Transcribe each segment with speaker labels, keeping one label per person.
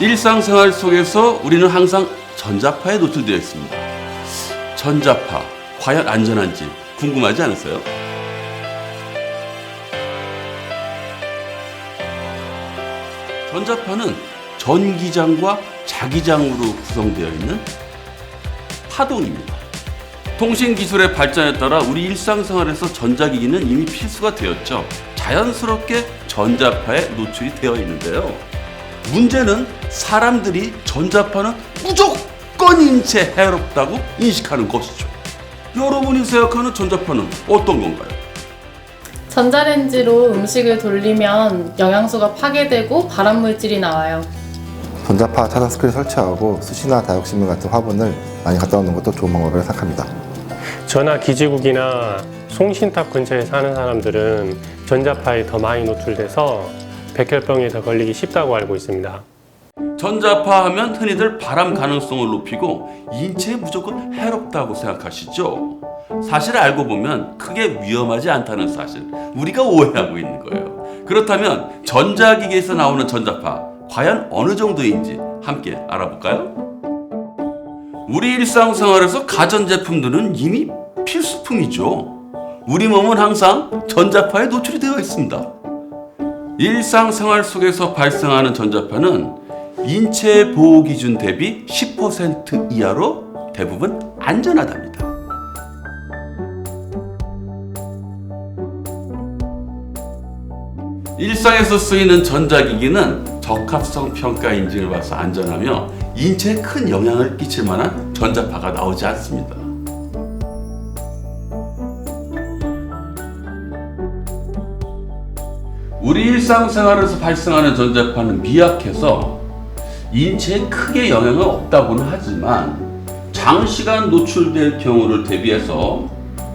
Speaker 1: 일상생활 속에서 우리는 항상 전자파에 노출되어 있습니다. 전자파, 과연 안전한지 궁금하지 않으세요? 전자파는 전기장과 자기장으로 구성되어 있는 파동입니다. 통신 기술의 발전에 따라 우리 일상생활에서 전자기기는 이미 필수가 되었죠. 자연스럽게 전자파에 노출이 되어 있는데요. 문제는 사람들이 전자파는 무조건 인체 해롭다고 인식하는 것이죠. 여러분이 생각하는 전자파는 어떤 건가요?
Speaker 2: 전자레인지로 음식을 돌리면 영양소가 파괴되고 발암물질이 나와요.
Speaker 3: 전자파 차단 스크린 설치하고 수시나 다육신문 같은 화분을 많이 갖다 놓는 것도 좋은 방법이라고 생각합니다.
Speaker 4: 전화 기지국이나 송신탑 근처에 사는 사람들은 전자파에 더 많이 노출돼서 백혈병에 더 걸리기 쉽다고 알고 있습니다.
Speaker 1: 전자파 하면 흔히들 발암 가능성을 높이고 인체에 무조건 해롭다고 생각하시죠? 사실 알고 보면 크게 위험하지 않다는 사실 우리가 오해하고 있는 거예요. 그렇다면 전자기기에서 나오는 전자파 과연 어느 정도인지 함께 알아볼까요? 우리 일상생활에서 가전제품들은 이미 필수품이죠. 우리 몸은 항상 전자파에 노출이 되어 있습니다. 일상생활 속에서 발생하는 전자파는 인체 보호 기준 대비 10% 이하로 대부분 안전하답니다. 일상에서 쓰이는 전자기기는 적합성 평가 인증을 받아서 안전하며 인체에 큰 영향을 끼칠 만한 전자파가 나오지 않습니다. 우리 일상생활에서 발생하는 전자파는 미약해서 인체에 크게 영향은 없다고는 하지만 장시간 노출될 경우를 대비해서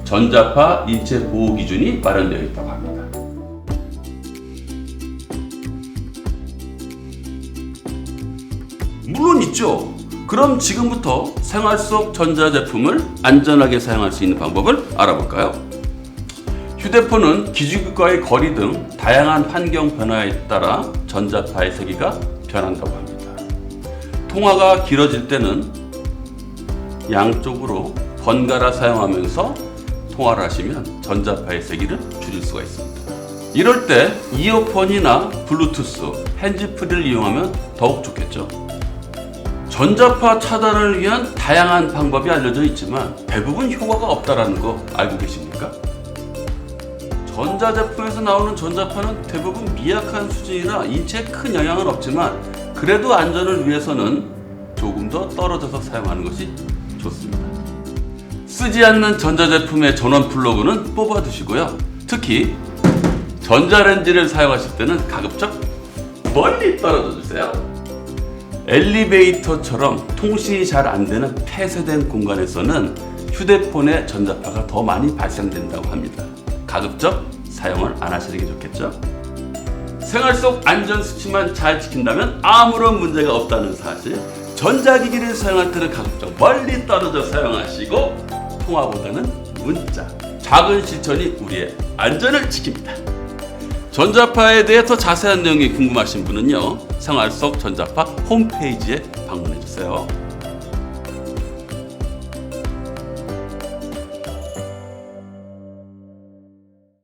Speaker 1: 전자파 인체 보호 기준이 마련되어 있다고 합니다. 물론 있죠. 그럼 지금부터 생활 속 전자제품을 안전하게 사용할 수 있는 방법을 알아볼까요? 휴대폰은 기지국과의 거리 등 다양한 환경 변화에 따라 전자파의 세기가 변한다고 합니다. 통화가 길어질 때는 양쪽으로 번갈아 사용하면서 통화를 하시면 전자파의 세기를 줄일 수가 있습니다. 이럴 때 이어폰이나 블루투스, 핸즈프리를 이용하면 더욱 좋겠죠. 전자파 차단을 위한 다양한 방법이 알려져 있지만 대부분 효과가 없다라는 거 알고 계십니까? 전자제품에서 나오는 전자파는 대부분 미약한 수준이라 인체에 큰 영향은 없지만 그래도 안전을 위해서는 조금 더 떨어져서 사용하는 것이 좋습니다. 쓰지 않는 전자제품의 전원 플러그는 뽑아 두시고요. 특히 전자레인지를 사용하실 때는 가급적 멀리 떨어져 주세요. 엘리베이터처럼 통신이 잘 안 되는 폐쇄된 공간에서는 휴대폰의 전자파가 더 많이 발생된다고 합니다. 가급적 사용을 안 하시는 게 좋겠죠? 생활 속 안전 수치만 잘 지킨다면 아무런 문제가 없다는 사실. 전자기기를 사용할 때는 가급적 멀리 떨어져 사용하시고 통화보다는 문자. 작은 실천이 우리의 안전을 지킵니다. 전자파에 대해 더 자세한 내용이 궁금하신 분은요 생활 속 전자파 홈페이지에 방문해 주세요.